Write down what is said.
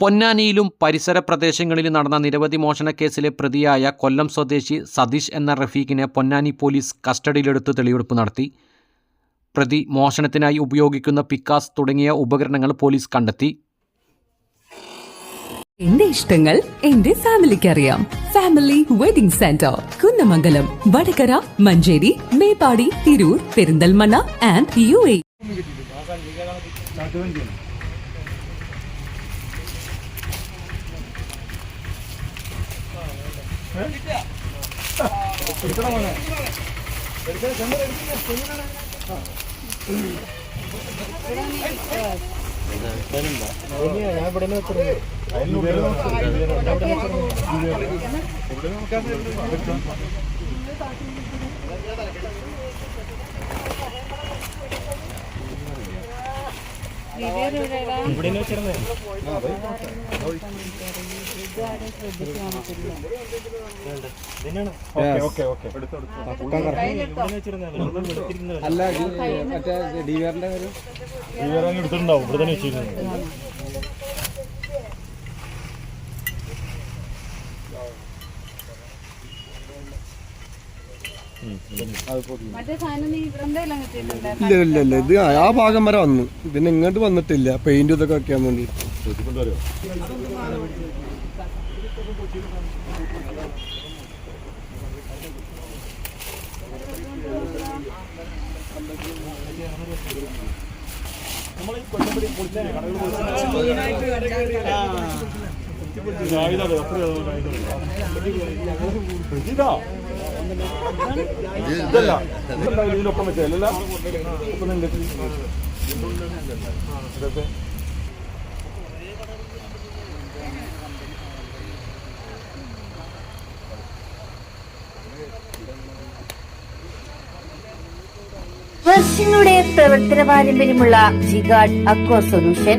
പൊന്നാനിയിലും പരിസര പ്രദേശങ്ങളിലും നടന്ന നിരവധി മോഷണക്കേസിലെ പ്രതിയായ കൊല്ലം സ്വദേശി സതീഷ് എന്ന റഫീഖിനെ പൊന്നാനി പോലീസ് കസ്റ്റഡിയിലെടുത്ത് തെളിവെടുപ്പ് നടത്തി. പ്രതി മോഷണത്തിനായി ഉപയോഗിക്കുന്ന പിക്കാസ് തുടങ്ങിയ ഉപകരണങ്ങൾ പോലീസ് കണ്ടെത്തി. എന്റെ ഇഷ്ടങ്ങൾ എന്റെ ഫാമിലിക്ക് അറിയാം family wedding centre Kunnamangalam Vadakara Manjeri Meppadi Tirur Perinthalmanna and U A. അല്ല ഇത് മറ്റേ ഡിവിആറിന്റെ കാര്യം വിവരം എടുത്തിട്ടുണ്ടാവും ഇവിടെ തന്നെ വെച്ചിരുന്നത് മറ്റേ സാധനം നീ എന്തെല്ലാം കിട്ടിയിട്ടുണ്ട് ഇല്ല ഇല്ല ഇല്ല. ഇത് ആ ഭാഗം വരെ വന്നു. പിന്നെ ഇങ്ങോട്ട് വന്നിട്ടില്ല. പെയിന്റ് ഇതൊക്കെ വെക്കാൻ വേണ്ടി. ഇതാ ഇതല്ല പ്രവർത്തന പാരമ്പര്യമുള്ള ജിഗാഡ് അക്വ സൊല്യൂഷൻ